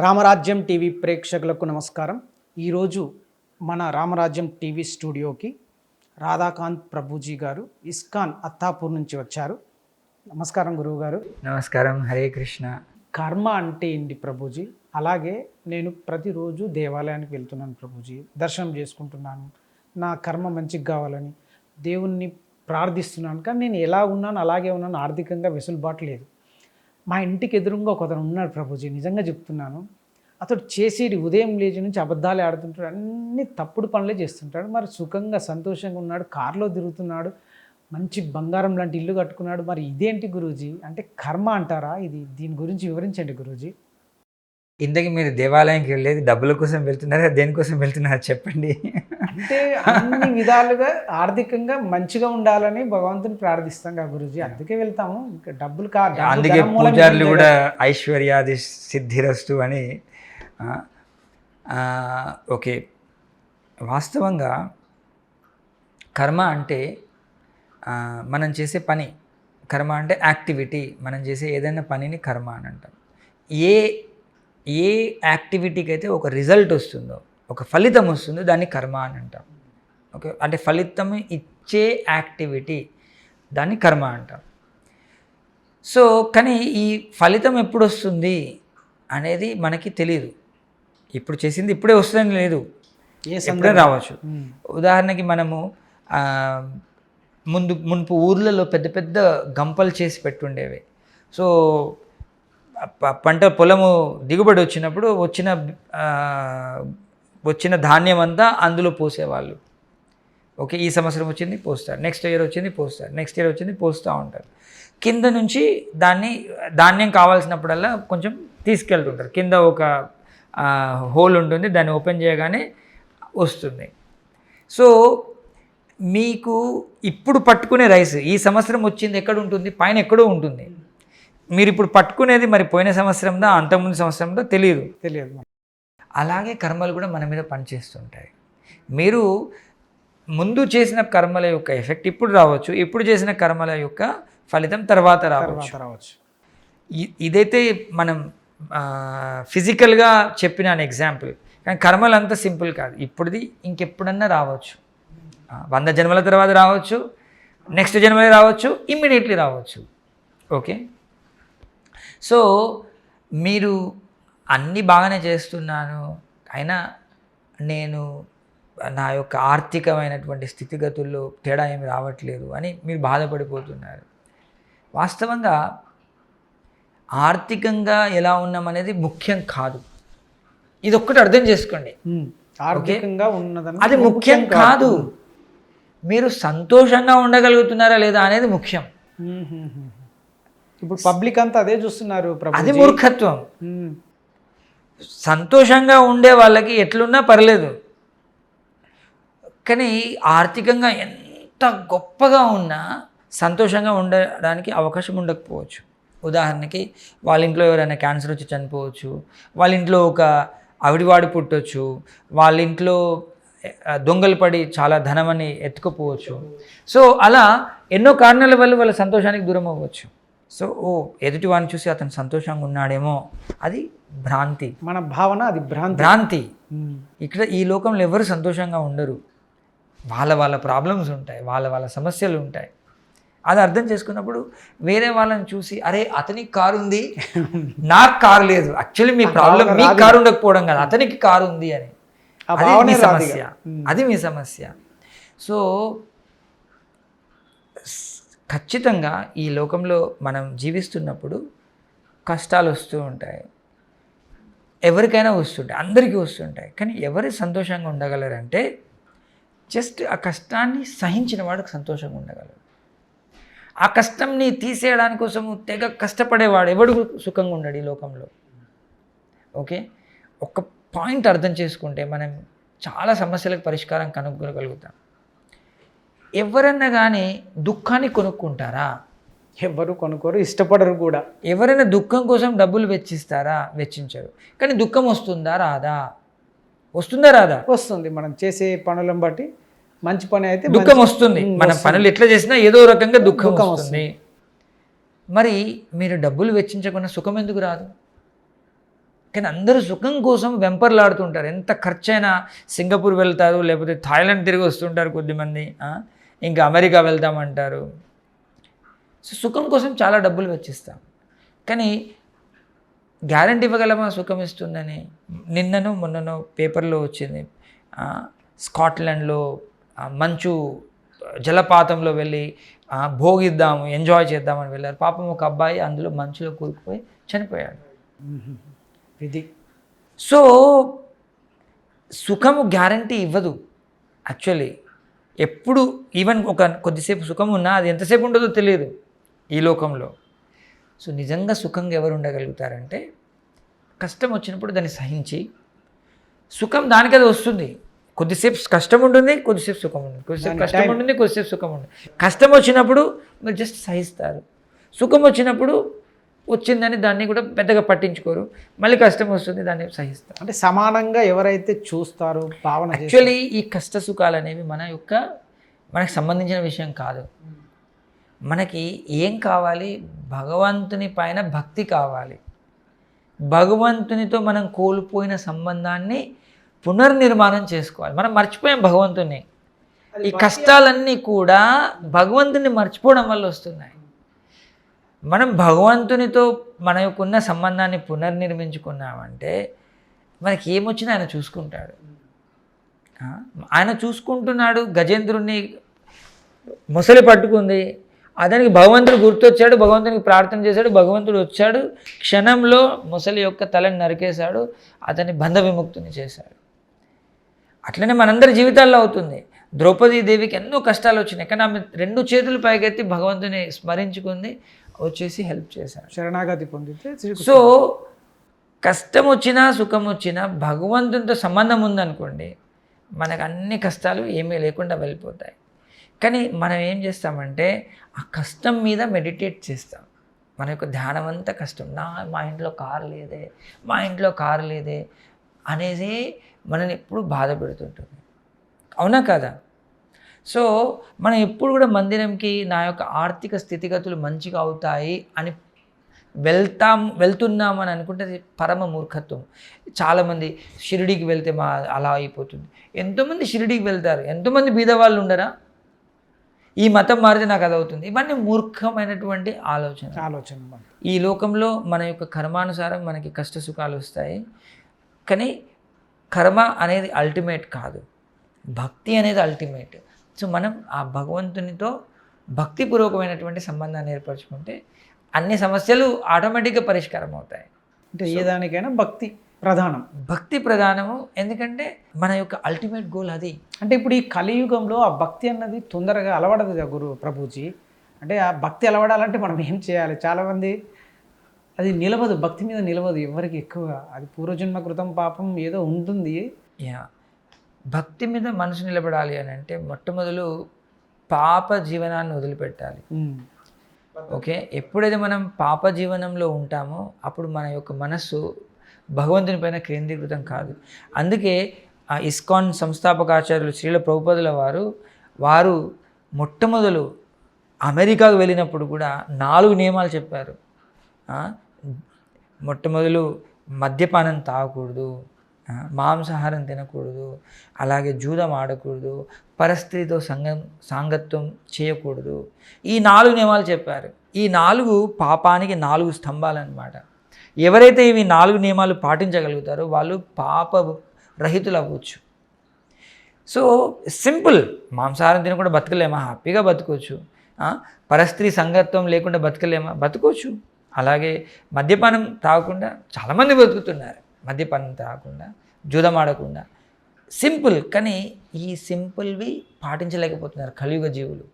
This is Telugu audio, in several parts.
రామరాజ్యం టీవీ ప్రేక్షకులకు నమస్కారం. ఈరోజు మన రామరాజ్యం టీవీ స్టూడియోకి రాధాకాంత్ ప్రభుజీ గారు ఇస్కాన్ అత్తాపూర్ నుంచి వచ్చారు. నమస్కారం గురువు గారు నమస్కారం. హరే కృష్ణ. కర్మ అంటే ఏంటి ప్రభుజీ? అలాగే నేను ప్రతిరోజు దేవాలయానికి వెళ్తున్నాను ప్రభుజీ. దర్శనం చేసుకుంటున్నాను. నా కర్మ మంచిగా కావాలని దేవుణ్ణి ప్రార్థిస్తున్నాను. కానీ నేను ఎలా ఉన్నాను అలాగే ఉన్నాను ఆర్థికంగా వెసులుబాటు లేదు. మా ఇంటికి ఎదురుగా ఒకతను ఉన్నాడు ప్రభుజీ నిజంగా చెప్తున్నాను. అతడు చేసేది ఉదయం లేచి నుంచి అబద్ధాలే ఆడుతుంటాడు అన్ని తప్పుడు పనులే చేస్తుంటాడు. మరి సుఖంగా సంతోషంగా ఉన్నాడు కారులో తిరుగుతున్నాడు మంచి బంగారం లాంటి ఇల్లు కట్టుకున్నాడు. మరి ఇదేంటి గురూజీ? అంటే కర్మ అంటారా? ఇది దీని గురించి వివరించండి గురూజీ. ఇంతకీ మీరు దేవాలయంకి వెళ్ళేది డబ్బుల కోసం వెళ్తున్నారా దేనికోసం వెళ్తున్నారా చెప్పండి? అంటే అన్ని విధాలుగా ఆర్థికంగా మంచిగా ఉండాలని భగవంతుని ప్రార్థిస్తాం కదా గురూజీ. అందుకే వెళ్తాము. ఇంకా డబ్బులు కా డబ్బు అందుకే పూజారులు కూడా ఐశ్వర్యాది సిద్ధిరస్తు అని ఓకే. వాస్తవంగా కర్మ అంటే మనం చేసే పని కర్మ అంటే యాక్టివిటీ మనం చేసే ఏదైనా పనిని కర్మ అని అంటాం. ఏ ఏ యాక్టివిటీకి అయితే ఒక రిజల్ట్ వస్తుందో ఒక ఫలితం వస్తుందో దాన్ని కర్మ అని అంటాం. ఓకే? అంటే ఫలితం ఇచ్చే యాక్టివిటీ దాన్ని కర్మ అంటాం. సో కానీ ఈ ఫలితం ఎప్పుడు వస్తుంది అనేది మనకి తెలియదు ఇప్పుడు చేసింది ఇప్పుడే వస్తుందని లేదు. ఎప్పుడే రావచ్చు. ఉదాహరణకి మనము ముందు మునుపు ఊర్లలో పెద్ద పెద్ద గంపలు చేసి పెట్టుండేవి. సో పంట పొలము దిగుబడి వచ్చినప్పుడు వచ్చిన వచ్చిన ధాన్యం అంతా అందులో పోసేవాళ్ళు. ఓకే ఈ సంవత్సరం వచ్చింది పోస్తారు నెక్స్ట్ ఇయర్ వచ్చింది పోస్తారు నెక్స్ట్ ఇయర్ వచ్చింది పోస్తూ ఉంటారు. కింద నుంచి దాన్ని ధాన్యం కావాల్సినప్పుడల్లా కొంచెం తీసుకెళ్తుంటారు. కింద ఒక హోల్ ఉంటుంది దాన్ని ఓపెన్ చేయగానే వస్తుంది. సో మీకు ఇప్పుడు పట్టుకునే రైస్ ఈ సంవత్సరం వచ్చింది ఎక్కడ ఉంటుంది పైన ఎక్కడో ఉంటుంది. మీరు ఇప్పుడు పట్టుకునేది మరి పోయిన సంవత్సరందా అంతకుముందు సంవత్సరంలో తెలియదు. తెలియదు. అలాగే కర్మలు కూడా మన మీద పనిచేస్తుంటాయి. మీరు ముందు చేసిన కర్మల యొక్క ఎఫెక్ట్ ఇప్పుడు రావచ్చు ఇప్పుడు చేసిన కర్మల యొక్క ఫలితం తర్వాత రావచ్చు. రావచ్చు. ఇదైతే మనం ఫిజికల్గా చెప్పిన ఎగ్జాంపుల్ కానీ కర్మలు అంత సింపుల్ కాదు. ఇప్పుడుది ఇంకెప్పుడన్నా రావచ్చు. వంద జన్మల తర్వాత రావచ్చు నెక్స్ట్ జన్మలే రావచ్చు ఇమ్మీడియట్లీ రావచ్చు. ఓకే? సో మీరు అన్నీ బాగానే చేస్తున్నాను. అయినా నేను నా యొక్క ఆర్థికమైనటువంటి స్థితిగతుల్లో తేడా ఏమి రావట్లేదు అని మీరు బాధపడిపోతున్నారు. వాస్తవంగా ఆర్థికంగా ఎలా ఉన్నాం అనేది ముఖ్యం కాదు. ఇది ఒక్కటి అర్థం చేసుకోండి. ఆర్థికంగా ఉన్నదని అది ముఖ్యం కాదు. మీరు సంతోషంగా ఉండగలుగుతున్నారా లేదా అనేది ముఖ్యం. ఇప్పుడు పబ్లిక్ అంతా అదే చూస్తున్నారు అది మూర్ఖత్వం. సంతోషంగా ఉండే వాళ్ళకి ఎట్లున్నా పర్లేదు. కానీ ఆర్థికంగా ఎంత గొప్పగా ఉన్నా సంతోషంగా ఉండడానికి అవకాశం ఉండకపోవచ్చు. ఉదాహరణకి వాళ్ళ ఇంట్లో ఎవరైనా క్యాన్సర్ వచ్చి చనిపోవచ్చు వాళ్ళ ఇంట్లో ఒక అవిడివాడు పుట్టొచ్చు వాళ్ళ ఇంట్లో దొంగలు పడి చాలా ధనమని ఎత్తుకుపోవచ్చు. సో అలా ఎన్నో కారణాల వల్ల వాళ్ళ సంతోషానికి దూరం అవ్వచ్చు. సో ఓ ఎదుటి వాడిని చూసి అతను సంతోషంగా ఉన్నాడేమో అది భ్రాంతి. మన భావన అది భ్రాంతి. భ్రాంతి. ఇక్కడ ఈ లోకంలో ఎవరు సంతోషంగా ఉండరు. వాళ్ళ వాళ్ళ ప్రాబ్లమ్స్ ఉంటాయి వాళ్ళ వాళ్ళ సమస్యలు ఉంటాయి. అది అర్థం చేసుకున్నప్పుడు వేరే వాళ్ళని చూసి అరే అతనికి కారు ఉంది నాకు కారు లేదు. యాక్చువల్లీ మీ ప్రాబ్లం మీకు కారు ఉండకపోవడం కాదు అతనికి కారు ఉంది అని అది మీ. సమస్య. అది మీ సమస్య. స్- ఖచ్చితంగా ఈ లోకంలో మనం జీవిస్తున్నప్పుడు కష్టాలు వస్తూ ఉంటాయి. ఎవరికైనా వస్తుంటాయి అందరికీ వస్తుంటాయి. కానీ ఎవరు సంతోషంగా ఉండగలరంటే జస్ట్ ఆ కష్టాన్ని సహించిన వాడికి సంతోషంగా ఉండగలరు ఆ కష్టంని తీసేయడానికి కోసము తెగ కష్టపడేవాడు ఎవడు సుఖంగా ఉండడు ఈ లోకంలో. ఓకే? ఒక పాయింట్ అర్థం చేసుకుంటే మనం చాలా సమస్యలకు పరిష్కారం కనుక్కోగలుగుతాం ఎవరన్నా కానీ దుఃఖాన్ని కొనుక్కుంటారా? ఎవ్వరు కొనుక్కోరు ఇష్టపడరు కూడా. ఎవరైనా దుఃఖం కోసం డబ్బులు వెచ్చిస్తారా? వెచ్చించరు. కానీ దుఃఖం వస్తుందా? రాదా? వస్తుందా రాదా? వస్తుంది. మనం చేసే పనులను బట్టి మంచి పని అయితే దుఃఖం వస్తుంది. మనం. పనులు ఎట్లా చేసినా ఏదో రకంగా దుఃఖం వస్తుంది. మరి మీరు డబ్బులు వెచ్చించకుండా సుఖం ఎందుకు రాదు? కానీ అందరూ సుఖం కోసం వెంపర్లాడుతుంటారు. ఎంత ఖర్చైనా సింగపూర్ వెళ్తారు లేకపోతే థాయిలాండ్ తిరిగి వస్తుంటారు కొద్దిమంది? ఇంకా అమెరికా వెళ్తామంటారు సో సుఖం కోసం చాలా డబ్బులు వెచ్చిస్తాం. కానీ గ్యారంటీ ఇవ్వగలమా సుఖం ఇస్తుందని? నిన్నను మొన్నను పేపర్లో వచ్చింది. స్కాట్లాండ్లో మంచు జలపాతంలో వెళ్ళి భోగిద్దాము ఎంజాయ్ చేద్దామని వెళ్ళారు. పాపం ఒక అబ్బాయి అందులో మంచులో కూరుకుపోయి చనిపోయాడు. విధి. సో సుఖము గ్యారంటీ ఇవ్వదు. యాక్చువల్లీ ఎప్పుడు ఈవెన్ ఒక కొద్దిసేపు సుఖం ఉన్నా అది ఎంతసేపు ఉంటుందో తెలియదు ఈ లోకంలో. సో నిజంగా సుఖంగా ఎవరు ఉండగలుగుతారంటే కష్టం వచ్చినప్పుడు దాన్ని సహించి సుఖం దానికి అది వస్తుంది. కొద్దిసేపు కష్టం ఉంటుంది కొద్దిసేపు సుఖం ఉంటుంది. కొద్దిసేపు కష్టం. ఉంటుంది కొద్దిసేపు సుఖం ఉంటుంది. కష్టం వచ్చినప్పుడు మీరు జస్ట్ సహిస్తారు. సుఖం వచ్చినప్పుడు వచ్చిందని దాన్ని కూడా పెద్దగా పట్టించుకోరు. మళ్ళీ కష్టం వస్తుంది దాన్ని సహిస్తారు. అంటే సమానంగా ఎవరైతే చూస్తారో భావన యాక్చువల్లీ ఈ కష్ట సుఖాలు అనేవి మన యొక్క మనకు సంబంధించిన విషయం కాదు. మనకి ఏం కావాలి? భగవంతుని పైన భక్తి కావాలి. భగవంతునితో మనం కోల్పోయిన సంబంధాన్ని పునర్నిర్మాణం చేసుకోవాలి. మనం మర్చిపోయాం భగవంతుని ఈ కష్టాలన్నీ కూడా భగవంతుని మర్చిపోవడం వల్ల వస్తున్నాయి. మనం భగవంతునితో మన యొక్క ఉన్న సంబంధాన్ని పునర్నిర్మించుకున్నామంటే మనకి ఏమొచ్చినా ఆయన చూసుకుంటాడు. ఆయన చూసుకుంటున్నాడు గజేంద్రుణ్ణి ముసలి పట్టుకుంది అతనికి భగవంతుడు గుర్తొచ్చాడు భగవంతునికి ప్రార్థన చేశాడు భగవంతుడు వచ్చాడు క్షణంలో ముసలి యొక్క తలని నరికేశాడు అతన్ని బంధ విముక్తిని చేశాడు. అట్లనే మనందరి జీవితాల్లో అవుతుంది. ద్రౌపదీ దేవికి ఎన్నో కష్టాలు వచ్చినాయి. కానీ ఆమె రెండు చేతులు పైకెత్తి భగవంతుని స్మరించుకుంది వచ్చేసి హెల్ప్ చేశాడు. శరణాగతి పొందితే సో కష్టం వచ్చినా సుఖం వచ్చినా భగవంతునితో సంబంధం ఉందనుకోండి మనకు అన్ని కష్టాలు ఏమీ లేకుండా వెళ్ళిపోతాయి. కానీ మనం ఏం చేస్తామంటే ఆ కష్టం మీద మెడిటేట్ చేస్తాం. మన యొక్క ధ్యానం అంతా కష్టం. నా మా ఇంట్లో కారు లేదే మా ఇంట్లో కారు లేదే అనేది మనని ఎప్పుడు బాధ పెడుతుంటుంది. అవునా కదా? సో మనం ఎప్పుడు కూడా మందిరంకి నా యొక్క ఆర్థిక స్థితిగతులు మంచిగా అవుతాయి అని వెళ్తాం వెళ్తున్నాం అని అనుకుంటే పరమ మూర్ఖత్వం. చాలామంది షిరిడీకి వెళ్తే మా అలా అయిపోతుంది. ఎంతోమంది షిరిడీకి వెళ్తారు. ఎంతోమంది బీద వాళ్ళు ఉండరా? ఈ మతం మారితే నాకు అది అవుతుంది ఇవన్నీ మూర్ఖమైనటువంటి ఆలోచన ఆలోచన. ఈ లోకంలో మన యొక్క కర్మానుసారం మనకి కష్ట సుఖాలు వస్తాయి. కానీ కర్మ అనేది అల్టిమేట్ కాదు. భక్తి అనేది అల్టిమేట్ సో మనం ఆ భగవంతునితో భక్తిపూర్వకమైనటువంటి సంబంధాన్ని ఏర్పరచుకుంటే అన్ని సమస్యలు ఆటోమేటిక్గా పరిష్కారం అవుతాయి. అంటే ఏ దానికైనా భక్తి ప్రధానం. భక్తి ప్రధానము ఎందుకంటే మన యొక్క అల్టిమేట్ గోల్ అది. అంటే ఇప్పుడు ఈ కలియుగంలో ఆ భక్తి అన్నది తొందరగా అలవడదు కదా గురు ప్రభుజీ. అంటే ఆ భక్తి అలవడాలంటే మనం ఏం చేయాలి? చాలామంది అది నిలవదు భక్తి మీద నిలవదు ఎవరికి ఎక్కువ. అది పూర్వజన్మ కృతం పాపం ఏదో ఉంటుంది. యా. భక్తి మీద మనసు నిలబడాలి అని అంటే మొట్టమొదలు పాప జీవనాన్ని వదిలిపెట్టాలి. ఓకే? ఎప్పుడైతే మనం పాప జీవనంలో ఉంటామో అప్పుడు మన యొక్క మనస్సు భగవంతుని పైన కేంద్రీకృతం కాదు. అందుకే ఆ ఇస్కాన్ సంస్థాపకాచార్యులు శ్రీల ప్రభుపదుల వారు వారు మొట్టమొదలు అమెరికాకు వెళ్ళినప్పుడు కూడా నాలుగు నియమాలు చెప్పారు. మొట్టమొదలు మద్యపానం తాగకూడదు మాంసాహారం తినకూడదు అలాగే జూదం ఆడకూడదు పరస్త్రీతో సంగం సాంగత్వం చేయకూడదు. ఈ నాలుగు నియమాలు చెప్పారు. ఈ నాలుగు పాపానికి నాలుగు స్తంభాలు అన్నమాట ఎవరైతే ఇవి నాలుగు నియమాలు పాటించగలుగుతారో వాళ్ళు పాప రహితులు అవ్వచ్చు సో సింపుల్. మాంసాహారం తినకుండా బతకలేమా? హ్యాపీగా బతకవచ్చు. పరస్త్రీ సంగత్వం లేకుండా బతకలేమా? బతకవచ్చు. అలాగే మద్యపానం తాగకుండా చాలామంది బతుకుతున్నారు. మద్యపానం తాగకుండా జూదం ఆడకుండా. సింపుల్ కానీ ఈ సింపుల్వి పాటించలేకపోతున్నారు కలియుగ జీవులు.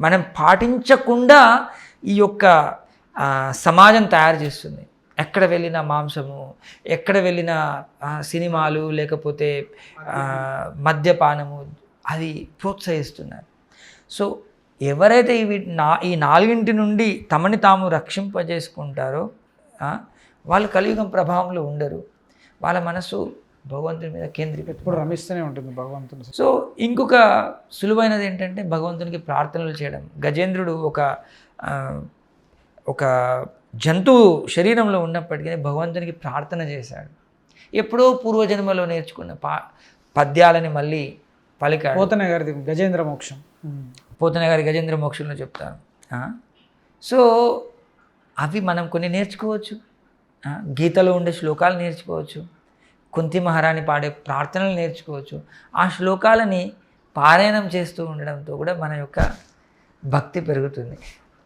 మనం పాటించకుండా ఈ యొక్క సమాజం తయారు చేస్తుంది. ఎక్కడ వెళ్ళిన మాంసము ఎక్కడ వెళ్ళిన సినిమాలు లేకపోతే మద్యపానము అది ప్రోత్సహిస్తున్నారు. సో ఎవరైతే ఇవి నా ఈ నాలుగింటి నుండి తమని తాము రక్షింపజేసుకుంటారో వాళ్ళు కలియుగం ప్రభావంలో ఉండరు వాళ్ళ మనసు భగవంతుని మీద కేంద్రీకృతం రమిస్తూనే ఉంటుంది భగవంతుని సో ఇంకొక సులువైనది ఏంటంటే భగవంతునికి ప్రార్థనలు చేయడం గజేంద్రుడు ఒక ఒక జంతువు శరీరంలో ఉన్నప్పటికీ భగవంతునికి ప్రార్థన చేశాడు ఎప్పుడో పూర్వజన్మలో నేర్చుకున్న పా పద్యాలని మళ్ళీ పలికాడు పోతన గారిది గజేంద్ర మోక్షం. పోతన గారి గజేంద్ర మోక్షంలో చెప్తాను? సో అవి మనం కొన్ని నేర్చుకోవచ్చు? గీతలో ఉండే శ్లోకాలు నేర్చుకోవచ్చు. కుంతి మహారాణి పాడే ప్రార్థనలు నేర్చుకోవచ్చు. ఆ శ్లోకాలని పారాయణం చేస్తూ ఉండడంతో కూడా మన యొక్క భక్తి పెరుగుతుంది.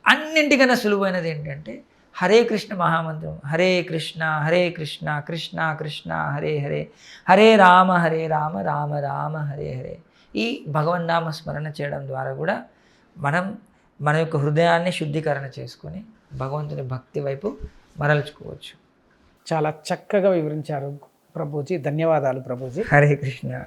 అన్నింటికన్నా సులువైనది ఏంటంటే హరే కృష్ణ మహామంత్రం. హరే కృష్ణ హరే కృష్ణ కృష్ణ కృష్ణ హరే హరే. హరే రామ హరే రామ రామ రామ హరే హరే. ఈ భగవన్నామ స్మరణ చేయడం ద్వారా కూడా మనం మన యొక్క హృదయాన్ని శుద్ధీకరణ చేసుకొని భగవంతుని భక్తి వైపు మరల్చుకోవచ్చు. చాలా చక్కగా వివరించారు ప్రభుజీ. ధన్యవాదాలు ప్రభుజీ. హరే కృష్ణ.